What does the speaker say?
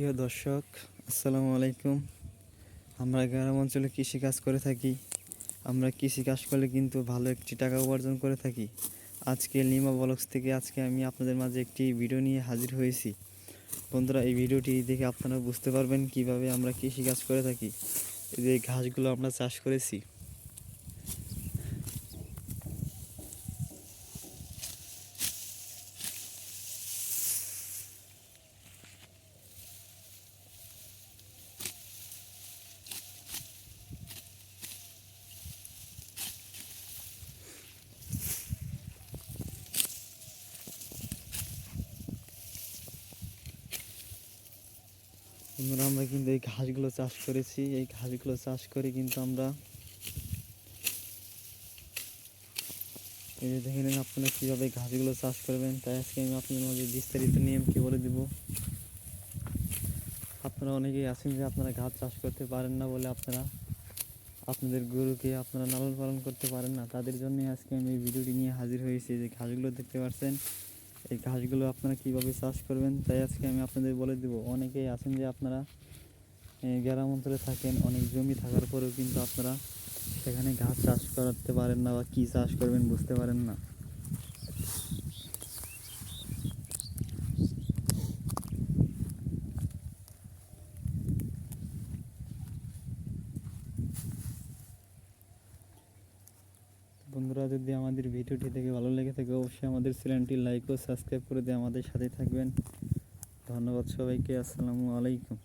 প্রিয় দর্শক, আসসালামু আলাইকুম। আমরা গ্রাম অঞ্চলে কৃষিকাজ করে থাকি। আমরা কৃষিকাজ করলে কিন্তু ভালো একটি টাকা উপার্জন করে থাকি। আজকে লিমা ব্লগস থেকে আজকে আমি আপনাদের মাঝে একটি ভিডিও নিয়ে হাজির হয়েছি। বন্ধুরা, এই ভিডিওটি দেখে আপনারা বুঝতে পারবেন কীভাবে আমরা কৃষিকাজ করে থাকি। এই যে ঘাসগুলো আমরা চাষ করেছি বন্ধুরা, আমরা কিন্তু এই ঘাসগুলো চাষ করেছি। এই ঘাসগুলো চাষ করে কিন্তু আমরা এই যে দেখে নিন আপনারা কীভাবে ঘাসগুলো চাষ করবেন। তাই আজকে আমি আপনাদের মাঝে বিস্তারিত নিয়মটি বলে দেব। আপনারা অনেকেই আছেন যে আপনারা ঘাস চাষ করতে পারেন না বলে আপনারা আপনাদের গরুকে আপনারা লালন পালন করতে পারেন না। তাদের জন্যই আজকে আমি এই ভিডিওটি নিয়ে হাজির হয়েছি। যে ঘাসগুলো দেখতে পাচ্ছেন এই ঘাসগুলো আপনারা কীভাবে চাষ করবেন, তাই আজকে আমি আপনাদের বলে দেব। অনেকেই আছেন যে আপনারা গ্রাম অঞ্চলে থাকেন, অনেক জমি থাকার পরেও কিন্তু আপনারা সেখানে ঘাস চাষ করাতে পারেন না বা কী চাষ করবেন বুঝতে পারেন না। বন্ধুরা, যদি আমাদের ভিডিওটি থেকে ভালো লেগে থাকে, অবশ্যই আমাদের চ্যানেলটি লাইক ও সাবস্ক্রাইব করে দিয়ে আমাদের সাথে থাকবেন। ধন্যবাদ সবাইকে, আসসালামু আলাইকুম।